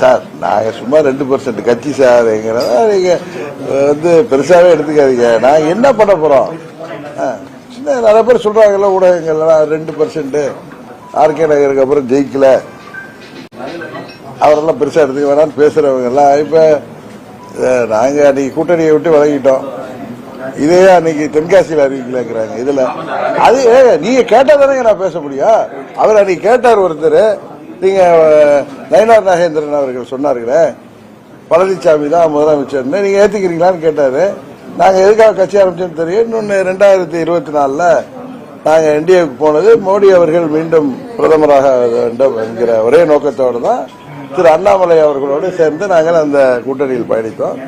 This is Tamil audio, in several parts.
சார் நாங்கள் சும்மா ரெண்டு பர்சன்ட் கட்சி சாருங்கிறத நீங்கள் வந்து பெருசாகவே எடுத்துக்காதீங்க. நாங்கள் என்ன பண்ண போகிறோம் சின்ன நிறைய பேர் சொல்கிறாங்கல்ல ஊடகங்கள்லாம் ரெண்டு பர்சன்ட்டு ஆர்கே நகருக்கு அப்புறம் ஜெயிக்கல. அவரெல்லாம் பெருசாக எடுத்துக்க வேணாம்னு பேசுகிறவங்கெல்லாம் இப்போ நாங்கள் அன்னைக்கு கூட்டணியை விட்டு விலகிட்டோம். இதே அன்னைக்கு தென்காசியில் அறிவிக்கலாங்கிறாங்க இதில். அது நீங்கள் கேட்டால் தானே தானேங்க நான் பேச முடியும். அவர் அன்னைக்கு கேட்டார் ஒருத்தர் நீங்கள் நயனார் நாகேந்திரன் அவர்கள் சொன்னார்களே பழனிசாமி தான் முதலமைச்சர்னு நீங்கள் ஏற்றுக்கிறீங்களான்னு கேட்டார். நாங்கள் எதுக்காக கட்சி ஆரம்பிச்சோன்னு தெரியும். இன்னொன்று ரெண்டாயிரத்தி இருபத்தி நாலில் நாங்கள் என்டிஏக்கு போனது மோடி அவர்கள் மீண்டும் பிரதமராக வேண்டும் என்கிற ஒரே நோக்கத்தோடு தான் திரு அண்ணாமலை அவர்களோடு சேர்ந்து நாங்கள் அந்த கூட்டணியில் பயணித்தோம்.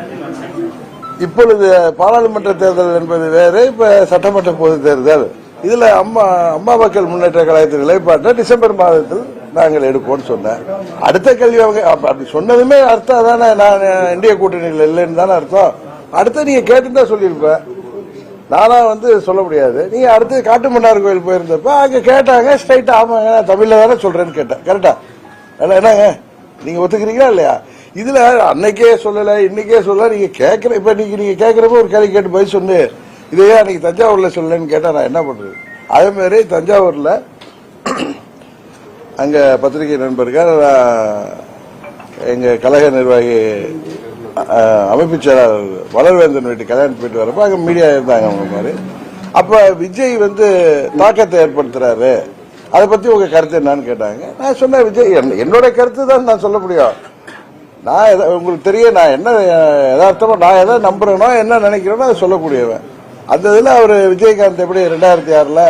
இப்பொழுது பாராளுமன்ற தேர்தல் என்பது வேறு இப்போ சட்டமன்ற பொது தேர்தல். இதில் அம்மா அம்மா மக்கள் முன்னேற்ற கழகத்தின் நிலைப்பாட்டை டிசம்பர் மாதத்தில் நாங்கள் எடுப்போம்னு சொன்னேன். அடுத்த கேள்வி அவங்க அப்படி சொன்னதுமே அர்த்தம் தானே நான் இந்திய கூட்டணியில் இல்லைன்னு தானே அர்த்தம். அடுத்து நீங்கள் கேட்டுதான் சொல்லியிருப்பேன் நானாக வந்து சொல்ல முடியாது. நீங்கள் அடுத்து காட்டுமன்னார் கோயில் போயிருந்தப்ப அங்கே கேட்டாங்க ஸ்ட்ரைட்டாக ஆமாங்க நான் தமிழில் தானே சொல்கிறேன்னு கேட்டேன். கரெக்டா இல்லை என்னங்க? நீங்கள் ஒத்துக்கிறீங்களா இல்லையா? இதில் அன்னைக்கே சொல்லலை இன்னைக்கே சொல்லலை. நீங்கள் கேட்குற இப்போ நீங்கள் நீங்கள் கேட்குறப்ப ஒரு கேள்வி கேட்டு பதில் சொன்னு இதையே அன்னைக்கு தஞ்சாவூரில் சொல்லலைன்னு கேட்டால் நான் என்ன பண்ணுறது அதே தஞ்சாவூரில் அங்க பத்திரிகை நண்பர்கள் எங்கள் எங்க கழக நிர்வாகி அமைப்பு செயலாளர் வளர்வேந்தன் வீட்டு கல்யாணம் போயிட்டு வரப்ப அங்க மீடியா இருந்தாங்க அவங்க மாதிரி. அப்ப விஜய் வந்து தாக்கத்தை ஏற்படுத்துறாரு. அதை பத்தி உங்க கருத்து என்னன்னு கேட்டாங்க. நான் சொன்னேன் விஜய் என்னோட கருத்து தான் நான் சொல்ல முடியும். நான் உங்களுக்கு தெரிய நான் என்ன அஹ், நான் எதை நம்புறேனோ என்ன நினைக்கிறேனோ அதை சொல்லக்கூடியவன். அந்த இதில் அவர் விஜயகாந்த் எப்படி ரெண்டாயிரத்தி ஆறில்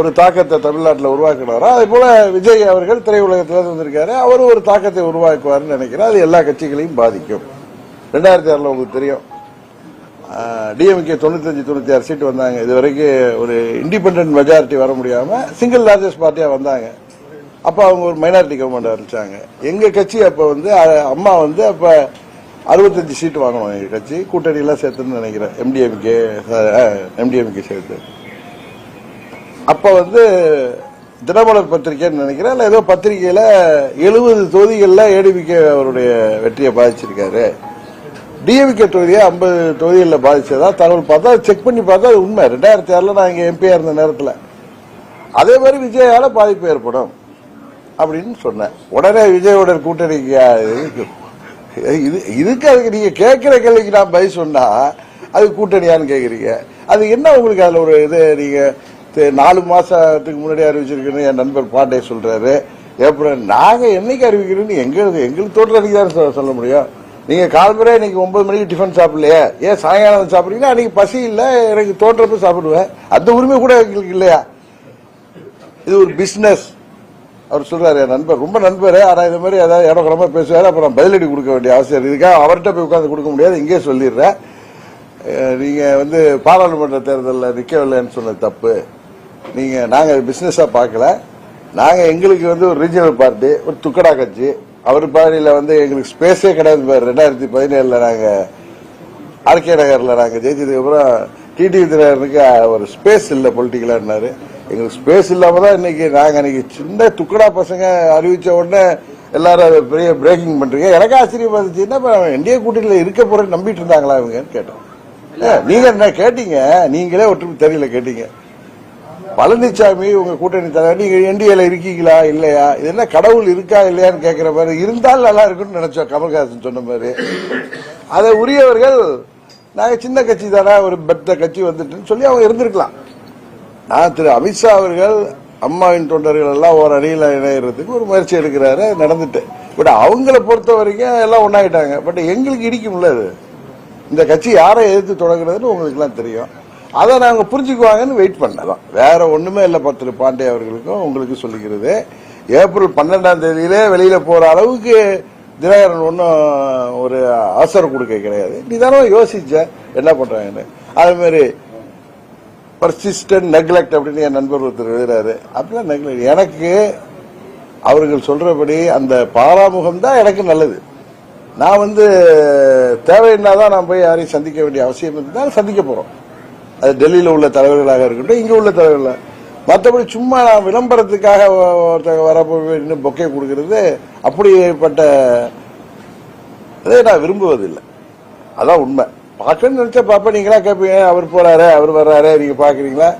ஒரு தாக்கத்தை தமிழ்நாட்டில் உருவாக்கினாரோ அதே போல விஜய் அவர்கள் திரையுலகத்தில் வந்திருக்காரு. அவர் ஒரு தாக்கத்தை உருவாக்குவார்னு நினைக்கிறேன். அது எல்லா கட்சிகளையும் பாதிக்கும். ரெண்டாயிரத்தி ஆறில் உங்களுக்கு தெரியும். டிஎம்கே தொண்ணூத்தஞ்சு தொண்ணூத்தி ஆறு சீட்டு வந்தாங்க. இது வரைக்கும் ஒரு இண்டிபெண்ட் மெஜாரிட்டி வர முடியாம சிங்கிள் லார்ஜஸ்ட் பார்ட்டியா வந்தாங்க. அப்ப அவங்க ஒரு மைனாரிட்டி கவர்மெண்ட் ஆரம்பிச்சாங்க. எங்க கட்சி அப்ப வந்து அம்மா வந்து அப்ப அறுபத்தஞ்சு சீட்டு வாங்கணும் எங்க கட்சி. கூட்டணியெல்லாம் சேர்த்துன்னு நினைக்கிறேன். எம்டிஎம்கே எம்டிஎம்கே சேர்த்து. அப்போ வந்து தினமலர் பத்திரிகைன்னு நினைக்கிறேன். இல்லை ஏதோ பத்திரிகையில எழுபது தொகுதிகளில் ஏடிபிகே அவருடைய வெற்றியை பாதிச்சிருக்காரு. டிஎம்கே தொகுதியை ஐம்பது தொகுதிகளில் பாதிச்சதா? தகவல் பார்த்தா செக் பண்ணி பார்த்தா அது உண்மை. ரெண்டாயிரத்தி ஆறில் நான் இங்கே எம்பியாக இருந்த நேரத்தில். அதே மாதிரி விஜயால பாதிப்பு ஏற்படும் அப்படின்னு சொன்னேன். உடனே விஜயோட கூட்டணிக்கு இது இதுக்கு அதுக்கு நீங்கள் கேட்குற கேள்விக்கு நான் பதில் சொன்னா அது கூட்டணியான்னு கேட்குறீங்க. அது என்ன உங்களுக்கு அதில் ஒரு இது நீங்கள் நாலு மாசத்துக்கு முன்னாடி அறிவிச்சிருக்குன்னு என் நண்பர் பாண்டே சொல்றாரு. ஏப்ரல் நாங்க என்னைக்கு அறிவிக்கிறோன்னு எங்களுக்கு எங்களுக்கு தோற்ற அன்னைக்கு தான் சொல்ல- முடியும். நீங்க காலம்பரே இன்னைக்கு ஒன்பது மணிக்கு டிஃபன் சாப்பிடலையே? ஏன் சாயங்காலம் சாப்பிட்றீங்கன்னா அன்னைக்கு பசி இல்லை எனக்கு தோன்றப்ப சாப்பிடுவேன். அந்த உரிமை கூட எங்களுக்கு இல்லையா? இது ஒரு பிஸ்னஸ் அவர் சொல்றாரு என் நண்பர் ரொம்ப நண்பர் ஆனால் இந்த மாதிரி ஏதாவது இடக்கிழமை பேசுவார் அப்புறம் பதிலடி கொடுக்க வேண்டிய அவசியம் இருக்கா. இதுக்காக அவர்கிட்ட போய் உட்காந்து கொடுக்க முடியாது இங்கே சொல்லிடுறேன். நீங்கள் நீங்க வந்து பாராளுமன்ற தேர்தலில் நிற்கவில்லைன்னு சொன்ன தப்பு. நீங்க நாங்க பிசினஸா பார்க்கல. நாங்க எங்களுக்கு வந்து ஒரு ரீஜனல் பார்ட்டி ஒரு துக்கடா கட்சி. அவர் பாடியில வந்து எங்களுக்கு ஸ்பேஸே கிடையாது ரெண்டாயிரத்தி பதினேழுல நாங்க ஆர்கே நகர்ல நாங்க ஜெயிச்சதுக்கு அப்புறம் டிடிவி ஒரு ஸ்பேஸ் இல்ல பொலிட்டிக்கலான்னாரு எங்களுக்கு ஸ்பேஸ் இல்லாம தான் இன்னைக்கு நாங்க அன்னைக்கு சின்ன துக்கடா பசங்க அறிவிச்ச உடனே எல்லாரும் அதை பெரிய பிரேக்கிங் பண்றீங்க எனக்கு ஆச்சரியமா இருந்துச்சு என்ன இந்திய கூட்டணியில் இருக்க போறேன்னு நம்பிட்டு இருந்தாங்களா இவங்கன்னு கேட்டோம். ஏ, நீங்க என்ன கேட்டீங்க? நீங்களே ஒற்றுமை தெரியல கேட்டீங்க. பழனிசாமி உங்க கூட்டணி தலைவர் நீங்க என்டிஏல இருக்கீங்களா இல்லையா? இது என்ன கடவுள் இருக்கா இல்லையான்னு கேட்கிற மாதிரி இருந்தால் நல்லா இருக்கும்னு நினைச்சோம் கமல்ஹாசன் சொன்ன மாதிரி. அதை உரியவர்கள் நாங்க சின்ன கட்சி தானே ஒரு பெத்த கட்சி வந்துட்டுன்னு சொல்லி அவங்க இருந்திருக்கலாம். நான் திரு அமித்ஷா அவர்கள் அம்மாவின் தொண்டர்கள் எல்லாம் ஒரு அணியில் இணையறதுக்கு ஒரு முயற்சி எடுக்கிறாரு நடந்துட்டு. பட் அவங்கள பொறுத்த வரைக்கும் எல்லாம் ஒன்றாயிட்டாங்க பட் எங்களுக்கு இடிக்கும்ல அது. இந்த கட்சி யாரை எதிர்த்து தொடங்குறதுன்னு உங்களுக்குலாம் தெரியும். அதை நாங்கள் புரிஞ்சுக்குவாங்கன்னு வெயிட் பண்ணலாம் வேற ஒண்ணுமே இல்லை திரு பாண்டே அவர்களுக்கும் உங்களுக்கு சொல்லிக்கிறது. ஏப்ரல் பன்னெண்டாம் தேதியிலே வெளியில போற அளவுக்கு தினகரன் ஒன்றும் ஒரு அவசரம் கொடுக்க கிடையாது. நிதானமா யோசிச்ச என்ன பண்றாங்கன்னு. அதே மாதிரி பர்சிஸ்டன்ட் நெக்லெக்ட் அப்படின்னு என் நண்பர் ஒருத்தர் எழுதுறாரு. அப்படிலாம் நெக்லெக்ட் எனக்கு அவர்கள் சொல்றபடி அந்த பாராமுகம் தான் எனக்கு நல்லது. நான் வந்து தேவைன்னா தான் நான் போய் யாரையும் சந்திக்க வேண்டிய அவசியம் இருந்தால் சந்திக்க போறோம். அது டெல்லியில் உள்ள தலைவர்களாக இருக்கட்டும் இங்கே உள்ள தலைவர்களாக. மற்றபடி சும்மா நான் விளம்பரத்துக்காக ஒருத்தங்க வரப்போ இன்னும் பொக்கே கொடுக்கறது அப்படிப்பட்ட அதை நான் விரும்புவதில்லை. அதான் உண்மை. பார்க்கணும்னு நினச்சா பார்ப்பேன். நீங்களா கேட்பீங்க அவர் போறாரு அவர் வர்றாரு நீங்கள் பார்க்குறீங்களா?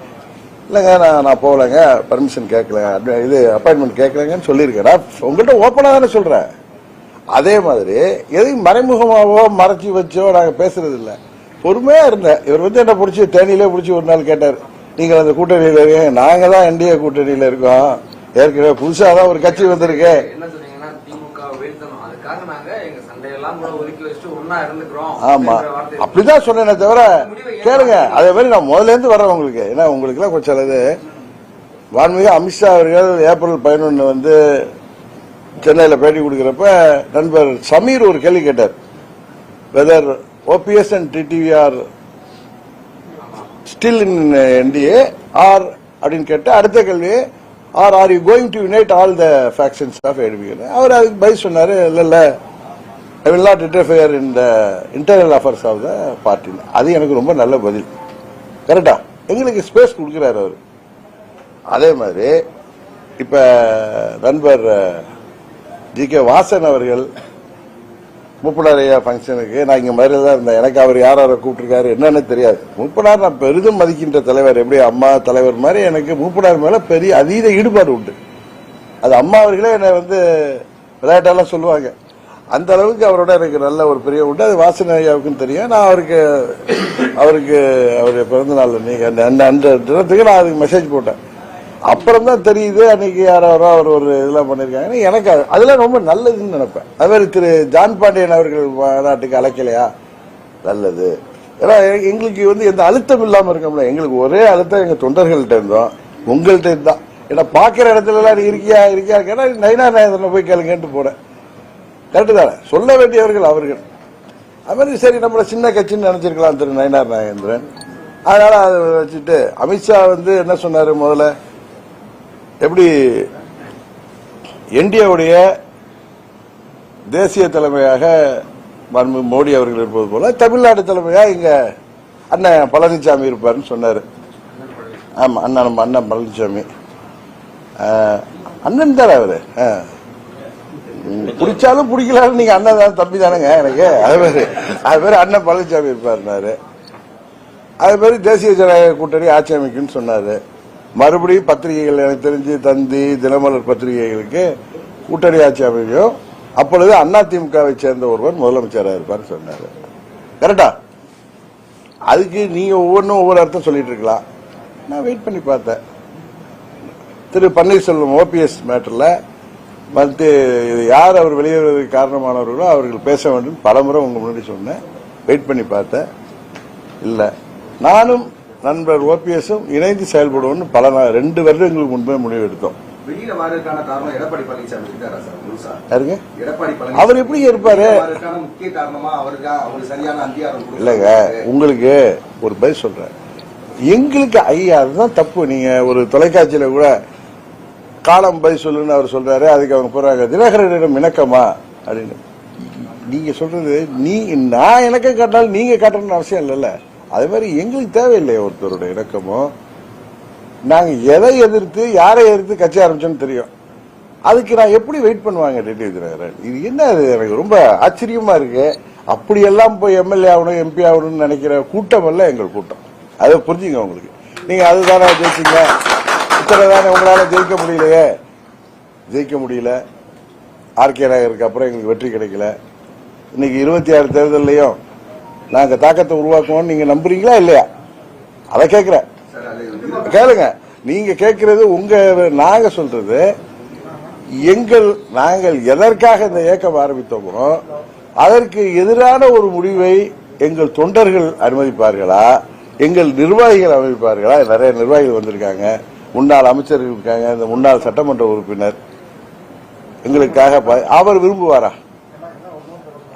இல்லைங்க நான் நான் போகலைங்க பர்மிஷன் கேட்கல. அப்படி இது அப்பாயின்மெண்ட் கேட்கலங்கன்னு சொல்லியிருக்கேன். நான் உங்கள்கிட்ட ஓப்பனாக தானே சொல்கிறேன் அதே மாதிரி எதையும் மறைமுகமாகவோ மறைச்சி வச்சோ நாங்கள் பேசுறது இல்லை பொறுமையா இருந்தேன். இவர் வந்து என்ன பிடிச்சி தேனியிலே பிடிச்சி ஒரு நாள் கேட்டார் நீங்கள் அந்த கூட்டணியில் இருக்கீங்க. நாங்கள் தான் என்டிஏ கூட்டணியில் இருக்கோம். ஏற்கனவே புதுசாக தான் ஒரு கட்சி வந்திருக்கு. ஆமா. அப்படிதான் சொன்னேனே தவிர கேளுங்க. அதே மாதிரி நான் முதல்ல இருந்து வர்றேன் உங்களுக்கு. ஏன்னா உங்களுக்கு எல்லாம் கொஞ்சம் சிலது வான்மிகு அமித்ஷா அவர்கள் ஏப்ரல் பதினொன்னு வந்து சென்னையில் பேட்டி கொடுக்கிறப்ப நண்பர் சமீர் ஒரு கேள்வி கேட்டார். Whether OPS and TTV are still in uh, NDA are அப்படின்னு கேட்டு அடுத்த கேள்வி are are you going to unite all the factions of எடுபிகன் அவர் அதுக்கு பதில் சொன்னார் இல்லை இல்லை. I will not interfere in the internal affairs of the party அது எனக்கு ரொம்ப நல்ல பதில். கரெக்டா எங்களுக்கு ஸ்பேஸ் கொடுக்குறாரு அவர். அதே மாதிரி இப்போ நண்பர் ஜி கே வாசன் அவர்கள் முப்படாரையா ஃபங்க்ஷனுக்கு நான் இங்கே மதுரையில் தான் இருந்தேன். எனக்கு அவர் யார் யாரை கூப்பிட்டுருக்காரு என்னன்னு தெரியாது. முப்படார் நான் பெரிதும் மதிக்கின்ற தலைவர். எப்படி அம்மா தலைவர் மாதிரி எனக்கு முப்படார் மேலே பெரிய அதீத ஈடுபாடு உண்டு. அது அம்மா அவர்களே என்னை வந்து விளையாட்டெல்லாம் சொல்லுவாங்க. அந்த அளவுக்கு அவரோட எனக்கு நல்ல ஒரு பெரிய உண்டு. அது வாசன ஐயாவுக்கும் தெரியும். நான் அவருக்கு அவருக்கு அவருடைய பிறந்த நாள் நீங்கள் அந்த- அந்த தினத்துக்கு நான் அதுக்கு மெசேஜ் போட்டேன். அப்புறம் தான் தெரியுது அன்னைக்கு யாரோ அவர் ஒரு இதெல்லாம் பண்ணிருக்காங்க. எனக்கு அது- அதெல்லாம் ரொம்ப நல்லதுன்னு நினைப்பேன். அது மாதிரி திரு ஜான் பாண்டியன் அவர்கள் மாநாட்டுக்கு அழைக்கலையா? நல்லது. ஏன்னா எங்களுக்கு வந்து எந்த அழுத்தம் இல்லாம இருக்கோம்ல எங்களுக்கு ஒரே அழுத்தம் எங்க தொண்டர்கள்ட்ட இருந்தோம். உங்கள்கிட்ட இருந்தான் ஏன்னா பாக்குற இடத்துல எல்லாம் நீ இருக்கியா இருக்கியா கேட்டா நைனா நாயந்திரனை போய் கேளுங்கன்ட்டு போனேன். கரெக்டு தானே? சொல்ல வேண்டியவர்கள் அவர்கள். அது மாதிரி சரி நம்மளை சின்ன கட்சின்னு நினைச்சிருக்கலாம் திரு நயனார் நாகேந்திரன் அதனால அதை வச்சுட்டு அமித்ஷா வந்து என்ன சொன்னாரு முதல்ல? எப்படி என்டிஏவுடைய தேசிய தலைமையாக மாண்புமிகு மோடி அவர்கள் இருப்பது போல தமிழ்நாடு தலைமையா இங்க அண்ணன் பழனிசாமி இருப்பாருன்னு சொன்னாரு. ஆமா அண்ணன் நம்ம அண்ணன் பழனிசாமி. அண்ணன் தானே அவரு? பிடிச்சாலும் பிடிக்கலாலும் நீங்க அண்ணன் தான் தம்பி தானேங்க எனக்கு? அது மாதிரி அது மாதிரி அண்ணன் பழனிசாமி இருப்பாருனாரு அது மாதிரி தேசிய ஜனநாயக கூட்டணி ஆட்சி அமைக்கும்னு சொன்னாரு. மறுபடியும் பத்திரிகைகள் எனக்கு தெரிஞ்சு தந்தி தினமலர் பத்திரிகைகளுக்கு கூட்டணி ஆட்சி அமையும். அப்பொழுது அதிமுகவை சேர்ந்த ஒருவர் முதலமைச்சராக இருப்பார் சொன்னார். கரெக்டா? அதுக்கு நீங்க ஒவ்வொன்றும் ஒவ்வொரு அர்த்தம் சொல்லிட்டு இருக்கலாம். நான் வெயிட் பண்ணி பார்த்தேன். திரு பன்னீர்செல்வம் ஓபிஎஸ் மேட்டர்ல வந்து யார் அவர் வெளியேறுவதற்கு காரணமானவர்களோ அவர்கள் பேச வேண்டும். பலமுறை உங்க முன்னாடி சொன்னேன். வெயிட் பண்ணி பார்த்தேன். இல்ல. நானும் நண்பர் ஓபிஎஸும் இணைந்து செயல்படுவோம்னு பல ரெண்டு வருடங்களுக்கு முன்பே முடிவு எடுத்தோம் அவர் எப்படி இருப்பாரு? இல்லைங்க உங்களுக்கு ஒரு பதில் சொல்றேன். எங்களுக்கு ஐயா அதுதான் தப்பு. நீங்க ஒரு தொலைக்காட்சியில கூட காலம் பதில் சொல்லுன்னு அவர் சொல்றாரு அதுக்கு அவங்க போறாங்க. தினகரனிடம் இணக்கமா? அப்படின்னு. நீங்க சொல்றது நீ நான் இணக்கம் காட்டினாலும் நீங்க காட்டணும்னு அவசியம் இல்லைல்ல. அது மாதிரி எங்களுக்கு தேவையில்லை ஒருத்தரோட இணக்கமோ. நாங்க எதை எதிர்த்து யாரை எதிர்த்து கட்சி ஆரம்பிச்சோன்னு தெரியும். அதுக்கு நான் எப்படி வெயிட் பண்ணுவாங்க டெல்லி தினகரன் இது என்ன அது எனக்கு ரொம்ப ஆச்சரியமா இருக்கு. அப்படியெல்லாம் போய் எம்எல்ஏ ஆகணும் எம்பி ஆகணும்னு நினைக்கிற கூட்டம் அல்ல எங்கள் கூட்டம். அதை புரிஞ்சுங்க உங்களுக்கு. நீங்க அதுதானே ஜெயிச்சீங்க. இத்தனை தானே உங்களால ஜெயிக்க முடியலையே. ஜெயிக்க முடியல. ஆர்கே நகருக்கு அப்புறம் எங்களுக்கு வெற்றி கிடைக்கல. இன்னைக்கு இருபத்தி ஆறு தேர்தல்லையும் நாங்க தாக்கத்தை உருவாக்குவோம் நீங்க நம்புறீங்களா இல்லையா? அதை கேட்குறேன். கேளுங்க. நீங்க கேட்கறது உங்க நாங்க சொல்றது எங்கள் நாங்கள் எதற்காக இந்த இயக்கம் ஆரம்பித்தோமோ அதற்கு எதிரான ஒரு முடிவை எங்கள் தொண்டர்கள் அனுமதிப்பார்களா? எங்கள் நிர்வாகிகள் அமைப்பார்களா நிறைய நிர்வாகிகள் வந்திருக்காங்க. முன்னாள் அமைச்சர்கள் இருக்காங்க. இந்த முன்னாள் சட்டமன்ற உறுப்பினர். எங்களுக்காக அவர் விரும்புவாரா?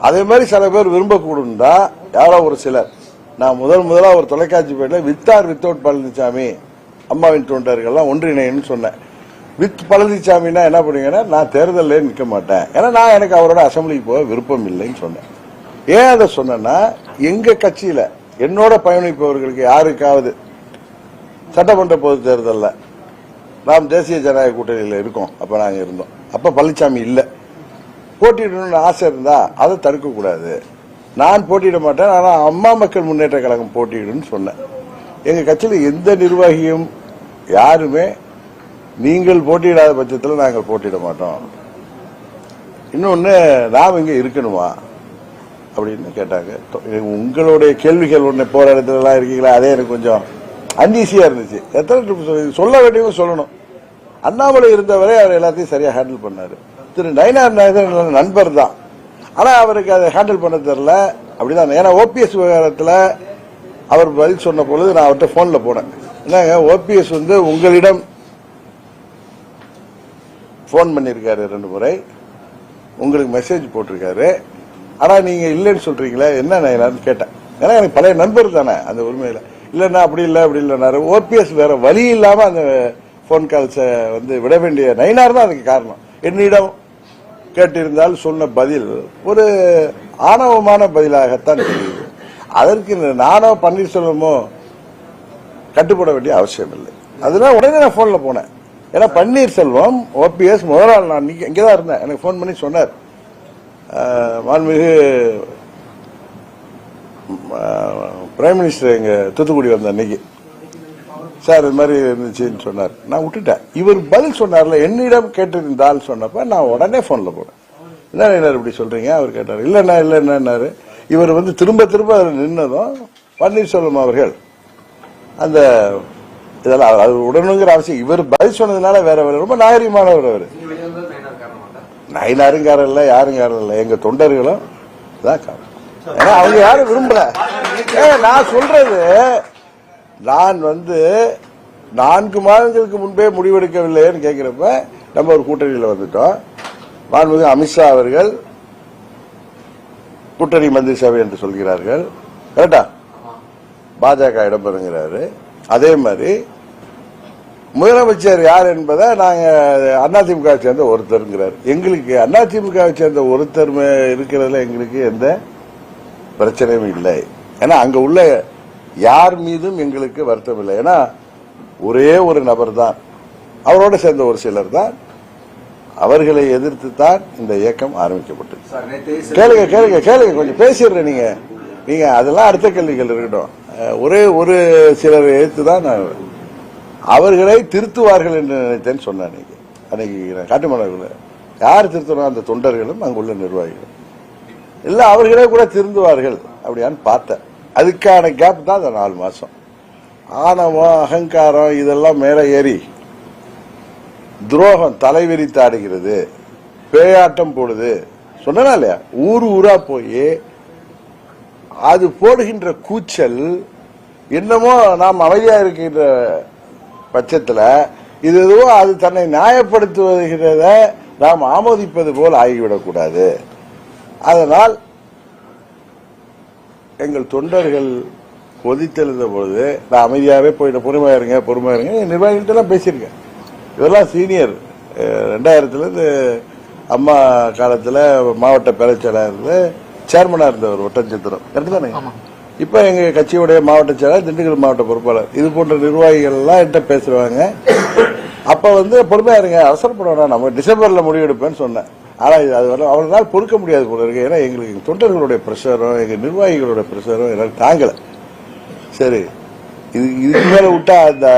அதே மாதிரி சில பேர் விரும்பக்கூடும்டா யாரோ ஒரு சிலர். நான் முதல் முதலா ஒரு தொலைக்காட்சி பேட்டில் வித்தார் வித்தவுட் பழனிசாமி அம்மாவின் தொண்டர்கள்லாம் ஒன்றிணைன்னு சொன்னேன். வித் பழனிசாமின்னா என்ன பண்ணுவீங்கன்னா நான் தேர்தலில் நிற்க மாட்டேன். ஏன்னா நான் எனக்கு அவரோட அசம்பிளிக்கு போக விருப்பம் இல்லைன்னு சொன்னேன். ஏன் அதை சொன்னேன்னா எங்கள் கட்சியில் என்னோட பயணிப்பவர்களுக்கு யாருக்காவது சட்டமன்ற பொது தேர்தலில் நாம் தேசிய ஜனநாயக கூட்டணியில் இருக்கோம் அப்போ நாங்கள் இருந்தோம். அப்போ பழனிசாமி இல்லை. போட்டியிடணும்னு ஆசை இருந்தா அதை தடுக்கக்கூடாது. நான் போட்டியிட மாட்டேன் ஆனால் அம்மா மக்கள் முன்னேற்ற கழகம் போட்டியிடும்னு சொன்னேன். எங்கள் கட்சியில எந்த நிர்வாகியும் யாருமே நீங்கள் போட்டியிடாத பட்சத்தில் நாங்கள் போட்டியிட மாட்டோம். இன்னொன்னு நாம் இங்கே இருக்கணுமா? அப்படின்னு கேட்டாங்க. உங்களுடைய கேள்விகள் ஒன்று போற எல்லாம் இருக்கீங்களா? அதே எனக்கு கொஞ்சம் அன்ஈஸியா இருந்துச்சு. எத்தனை ட்ரிப் சொல்ல- வேண்டியவங்க சொல்லணும். அண்ணாமலை இருந்தவரை அவர் எல்லாத்தையும் சரியா ஹேண்டில் பண்ணார். திரு நயனார் நாயகன் நண்பர் தான். ஆனா அவருக்கு அதை ஹேண்டில் பண்ண தெரியல. அப்படிதான். ஏன்னா ஓபிஎஸ் விவகாரத்தில் அவர் பதில் சொன்ன பொழுது நான் அவர்கிட்ட போன்ல போனேன். என்னங்க ஓபிஎஸ் வந்து உங்களிடம் ஃபோன் பண்ணியிருக்காரு ரெண்டு முறை. உங்களுக்கு மெசேஜ் போட்டிருக்காரு. ஆனா நீங்க இல்லைன்னு சொல்றீங்களே என்ன நான் கேட்டேன். ஏன்னா எனக்கு பழைய நண்பர் தானே அந்த உரிமையில. இல்லைன்னா அப்படி இல்லை அப்படி இல்லைனாரு ஓபிஎஸ் வேற வழி இல்லாம அந்த ஃபோன் கால்ஸை வந்து விட வேண்டிய நைனார் தான் அதுக்கு காரணம். என்னிடம் கேட்டிருந்தால் சொன்ன பதில் ஒரு ஆணவமான பதிலாகத்தான் தெரியுது. அதற்கு நானோ பன்னீர்செல்வமோ கட்டுப்பட வேண்டிய அவசியம் இல்லை அதனால உடனே நான் போன்ல போனேன். ஏன்னா பன்னீர்செல்வம் ஓபிஎஸ் முதல் நாள் நான் இங்கே இங்கே தான் இருந்தேன். எனக்கு ஃபோன் பண்ணி சொன்னார். அஹ், மாண்புமிகு பிரைம் மினிஸ்டர் எங்க தூத்துக்குடி வந்த அன்னைக்கு. சார் இது மாதிரி இருந்துச்சுன்னு சொன்னார். நான் விட்டுட்டேன். இவர் பதில் சொன்னார்ல என்னிடம் கேட்டிருந்தால் சொன்னப்ப நான் உடனே போன்ல போனேன் என்ன இப்படி சொல்றீங்க? அவர் கேட்டார் இல்லைண்ணா இல்லைன்னாரு இவர் வந்து திரும்ப திரும்ப நின்னதும் பன்னீர்செல்வம் அவர்கள் அந்த இதெல்லாம் அவர் அது உடனுங்கிற அவசியம். இவர் பதில் சொன்னதுனால வேற வேற ரொம்ப நாகரிகமானவர் அவர். நீங்க வெளியே இல்லை யாரும் காரணமாட்டா இல்லை எங்க தொண்டர்களும் தான் காரணம். ஏன்னா அவங்க யாரும் விரும்பல. நான் சொல்றது நான் வந்து நான்கு மாதங்களுக்கு முன்பே முடிவெடுக்கவில்லைன்னு கேட்கிறப்ப நம்ம ஒரு கூட்டணியில் வந்துட்டோம். மாண்புமிகு அமித்ஷா அவர்கள் கூட்டணி மந்திரி சபை என்று சொல்கிறார்கள். கரெக்டா? பாஜக இடம்பெறுங்கிறாரு அதே மாதிரி முதலமைச்சர் யார் என்பதை நாங்கள் அதிமுகவை சேர்ந்த ஒருத்தருங்கிறார். எங்களுக்கு அதிமுகவை சேர்ந்த ஒருத்தர் இருக்கிறதுல எங்களுக்கு எந்த பிரச்சனையும் இல்லை. ஏன்னா அங்கே உள்ள யார் மீதும் எங்களுக்கு வருத்தம் இல்லை. ஏன்னா ஒரே ஒரு நபர் தான் அவரோட சேர்ந்த ஒரு சிலர் தான். அவர்களை எதிர்த்து தான் இந்த இயக்கம் ஆரம்பிக்கப்பட்டது. கேளுங்க கேளுங்க கேளுங்க கொஞ்சம் பேசிடுறேன் நீங்க. நீங்க அதெல்லாம் அடுத்த கேள்விகள் இருக்கட்டும். ஒரே ஒரு சிலரை எதிர்த்து தான் நான் அவர்களை திருத்துவார்கள் என்று நினைத்தேன்னு சொன்னேன் அன்னைக்கு. அன்னைக்கு நான் காட்டுமலர்ல யார் திருத்தணும் அந்த தொண்டர்களும் அங்குள்ள நிர்வாகிகள் இல்ல அவர்களே கூட திருந்துவார்கள். அப்படியான்னு பார்த்தேன். அதுக்கான கேப் தான் அந்த நாலு மாசம். ஆணவம் அகங்காரம் இதெல்லாம் மேலே ஏறி துரோகம் தலைவிரித்து ஆடுகிறது பேயாட்டம் போடுது. சொன்னா இல்லையா? ஊர் ஊரா போய் அது போடுகின்ற கூச்சல் என்னமோ நாம் அமைதியா இருக்கின்ற பட்சத்தில் இது எதுவோ அது தன்னை நியாயப்படுத்துவதை நாம் ஆமோதிப்பது போல் ஆகிவிடக்கூடாது. அதனால் எங்கள் தொண்டர்கள் கொதித்தெழுந்த பொழுது நான் அமைதியாவே போயிட்டு பொறுமையா இருங்க பொறுமையா இருங்க. என் நிர்வாகிகிட்ட எல்லாம் பேசியிருக்கேன். இதெல்லாம் சீனியர். ரெண்டாயிரத்துல இருந்து அம்மா காலத்துல மாவட்ட பேரச்செயலாளர்ல சேர்மனா இருந்தவர் ஒட்டஞ்சத்திரம் கரெக்ட் தானே? இப்ப எங்க கட்சியுடைய மாவட்ட செயலாளர் திண்டுக்கல் மாவட்ட பொறுப்பாளர். இது போன்ற நிர்வாகிகள் எல்லாம் என்கிட்ட பேசுறாங்க அப்ப வந்து பொறுமையா இருங்க அவசரப்பட வேணாம். நம்ம டிசம்பர்ல முடிவெடுப்பேன்னு சொன்னேன். ஆனால் இது அது வரல. அவனால் பொறுக்க முடியாது போல இருக்கு. ஏன்னா எங்களுக்கு எங்கள் தொண்டர்களுடைய பிரஷரும் எங்கள் நிர்வாகிகளுடைய பிரஷரும் எல்லாம் தாங்கலை. சரி. இது இதுக்கு மேலே விட்டா அந்த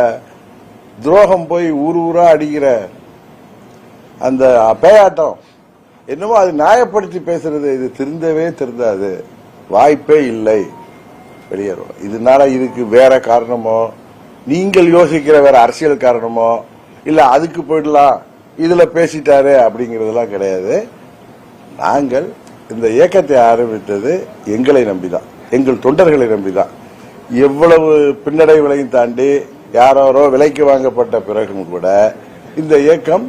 துரோகம் போய் ஊர் ஊராக அடிக்கிற அந்த பேயாட்டம் என்னமோ அது நியாயப்படுத்தி பேசுறது இது திருந்தவே திருந்தாது. வாய்ப்பே இல்லை. வெளியேறும் இதனால இதுக்கு வேற காரணமோ நீங்கள் யோசிக்கிற வேற அரசியல் காரணமோ இல்லை அதுக்கு போயிடலாம். இதுல பேசிட்டாரு அப்படிங்கறதெல்லாம் கிடையாது. நாங்கள் இந்த இயக்கத்தை ஆரம்பித்தது எங்களை நம்பிதான். எங்கள் தொண்டர்களை நம்பிதான். எவ்வளவு பின்னடைவுகளையும் தாண்டி யாரோ விலைக்கு வாங்கப்பட்ட பிறகும் கூட இந்த இயக்கம்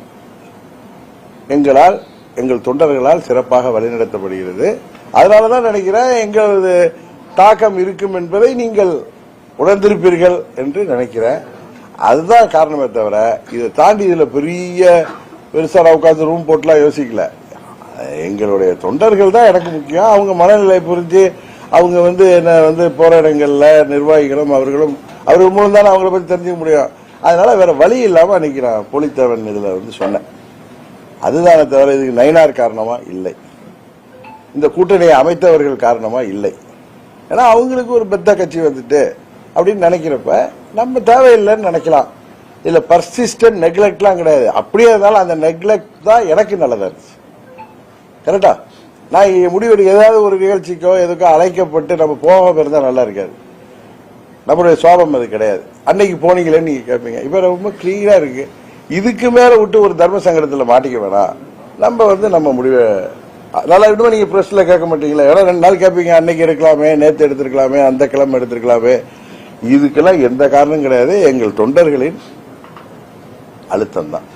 எங்களால் எங்கள் தொண்டர்களால் சிறப்பாக வழிநடத்தப்படுகிறது. அதனாலதான் நினைக்கிறேன் எங்களது தாக்கம் இருக்கும் என்பதை நீங்கள் உணர்ந்திருப்பீர்கள் என்று நினைக்கிறேன். அதுதான் காரணமே தவிர இதை தாண்டி இதுல பெரிய பெருசாக உட்காந்து ரூம் போட்டுலாம் யோசிக்கல. எங்களுடைய தொண்டர்கள் தான் எனக்கு முக்கியம். அவங்க மனநிலை புரிஞ்சு அவங்க வந்து என்ன வந்து போற இடங்கள்ல நிர்வாகிகளும் அவர்களும் அவர்கள் மூலம் தானே அவங்கள பத்தி தெரிஞ்சுக்க முடியும். அதனால வேற வழி இல்லாம அன்னைக்கு நான் பொலித்தவன் இதுல வந்து சொன்னேன். அதுதானே தவிர இதுக்கு நயினார் காரணமா இல்லை. இந்த கூட்டணியை அமைத்தவர்கள் காரணமா இல்லை. ஏன்னா அவங்களுக்கு ஒரு பெத்த கட்சி வந்துட்டு அப்படின்னு நினைக்கிறப்ப நம்ம தேவையில்லைன்னு நினைக்கலாம். இதில் பர்சிஸ்டன்ட் நெக்லெக்ட்லாம் கிடையாது. அப்படியே இருந்தாலும் அந்த நெக்லெக்ட் தான் எனக்கு நல்லதாக இருந்துச்சு. கரெக்டா நான் இங்க ஏதாவது ஒரு நிகழ்ச்சிக்கோ எதுக்கோ அழைக்கப்பட்டு நம்ம போகாம இருந்தால் நல்லா இருக்காது. நம்மளுடைய சுவாபம் அது கிடையாது. அன்னைக்கு போனீங்களேன்னு நீங்கள் கேட்பீங்க இப்போ ரொம்ப கிளீனாக இருக்கு. இதுக்கு மேலே விட்டு ஒரு தர்ம சங்கடத்தில் மாட்டிக்க வேணாம். நம்ம வந்து நம்ம முடிவை நல்லா விடுமா நீங்கள் ப்ரெஸ்ஸில் கேட்க மாட்டீங்களா? ஏன்னா ரெண்டு நாள் கேட்பீங்க அன்னைக்கு எடுக்கலாமே நேற்று எடுத்துருக்கலாமே அந்த கிழமை எடுத்திருக்கலாமே. இதுக்கெல்லாம் எந்த காரணம் கிடையாது. எங்கள் தொண்டர்களின் அழுத்தம் தான்